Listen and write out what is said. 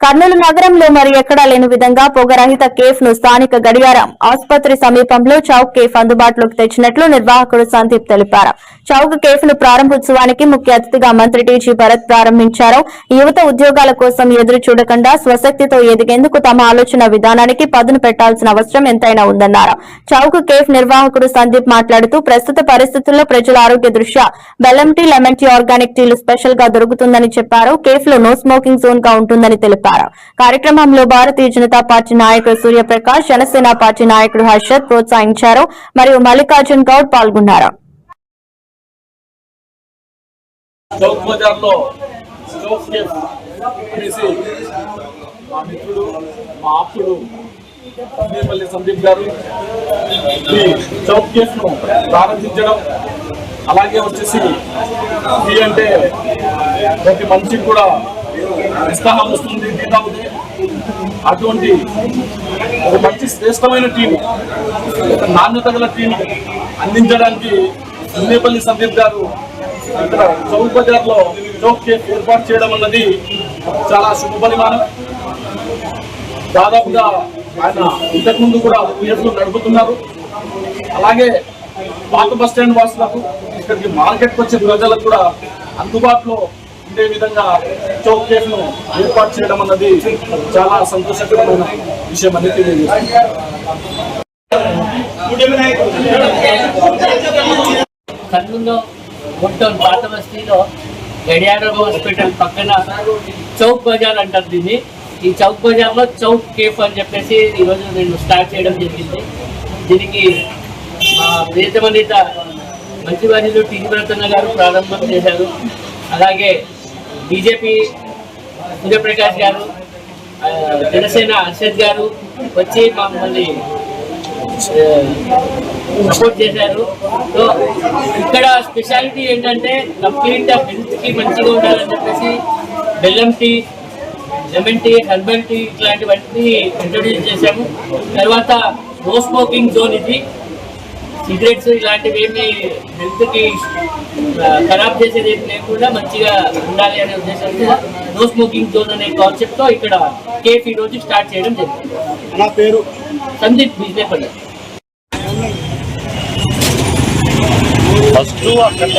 కర్నూలు నగరంలో మరి ఎక్కడా లేని విధంగా పొగరహిత కేఫ్ను స్థానిక గడియారం ఆసుపత్రి సమీపంలో చౌక్ కేఫ్ అందుబాటులోకి తెచ్చినట్లు నిర్వాహకుడు సందీప్ తెలిపారు. చౌక్ కేఫ్ను ప్రారంభోత్సవానికి ముఖ్య అతిథిగా మంత్రి టీజీ భరత్ ప్రారంభించారు. యువత ఉద్యోగాల కోసం ఎదురు చూడకుండా స్వశక్తితో ఎదిగేందుకు తమ ఆలోచన విధానానికి పదును పెట్టాల్సిన అవసరం ఎంతైనా ఉందన్నారు. చౌక్ కేఫ్ నిర్వాహకుడు సందీప్ మాట్లాడుతూ ప్రస్తుత పరిస్థితుల్లో ప్రజల ఆరోగ్య దృష్ట్యా బెల్లం టీ లెమన్ టీ ఆర్గానిక్ టీలు స్పెషల్గా దొరుకుతుందని చెప్పారు. కేఫ్లో నో స్మోకింగ్ జోన్గా ఉంటుందని తెలిపారు. కార్యక్రమంలో భారతీయ జనతా పార్టీ నాయకుడు సూర్యప్రకాష్ జనసేన పార్టీ నాయకుడు హర్షద్ ప్రోత్సహించారు. మరియు మల్లికార్జున్ గౌడ్ పాల్గొన్నారు. చౌక్ చౌక్ కేఫ్ అనేసి మా మిత్రుడు మా ఆప్తుడు సందీపల్లి సందీప్ గారు ఈ చౌక్ ప్రారంభించడం అలాగే వచ్చేసి అంటే ప్రతి మనిషికి కూడా ఉత్సాహం వస్తుంది టీ అటువంటి ఒక మంచి శ్రేష్టమైన టీని ఒక నాణ్యత గల టీని అందించడానికి సున్నేపల్లి సందీప్ గారు ఇక్కడ చౌక్ బజార్లో చౌక్ కేఫ్ ఏర్పాటు చేయడం అన్నది చాలా శుభ పరిమాణం. దాదాపుగా ఆయన ఇంతకు ముందు కూడా కేసులు నడుపుతున్నారు. అలాగే పాత బస్ స్టాండ్ వాసులకు ఇక్కడికి మార్కెట్కి వచ్చే ప్రజలకు కూడా అందుబాటులో ఉండే విధంగా చౌక్ కేఫ్ను ఏర్పాటు చేయడం అన్నది చాలా సంతోషకరమైన విషయం అని తెలియజేస్తుంది. కర్నూలులో మొత్తం పాత బస్తీలో హాస్పిటల్ పక్కన చౌక్ బజార్ అంటారు దీన్ని. ఈ చౌక్ బజార్లో చౌక్ కేఫ్ అని చెప్పేసి ఈరోజు నేను స్టార్ట్ చేయడం జరిగింది. దీనికి మా ప్రియతమనిత మంత్రివర్యులు టీజీ ప్రసన్న గారు ప్రారంభం చేశారు. అలాగే బీజేపీ సూర్యప్రకాష్ గారు జనసేన హర్షద్ గారు వచ్చి మమ్మల్ని సపోర్ట్ చేశారు. సో ఇక్కడ స్పెషాలిటీ ఏంటంటే కంప్లీట్ హెల్త్కి మంచిగా ఉండాలని చెప్పేసి బెల్లం tea lemon tea herbal tea ఇట్లాంటివన్నీ ఇంట్రొడ్యూస్ చేశాము. తర్వాత నో స్మోకింగ్ జోన్ ఇది. సిగరెట్స్ ఇలాంటివి ఏమి హెల్త్కి ఆ, ఖరాబ్ చేసేది ఏమి లేకుండా మంచిగా ఉండాలి అనే ఉద్దేశంతో నో స్మోకింగ్ జోన్ అనే కాన్సెప్ట్తో ఇక్కడ కేఫ్ ఈ రోజు స్టార్ట్ చేయడం జరిగింది. నా పేరు? సందీప్ బిజినేపల్లి. ఫస్ట్ అక్కడ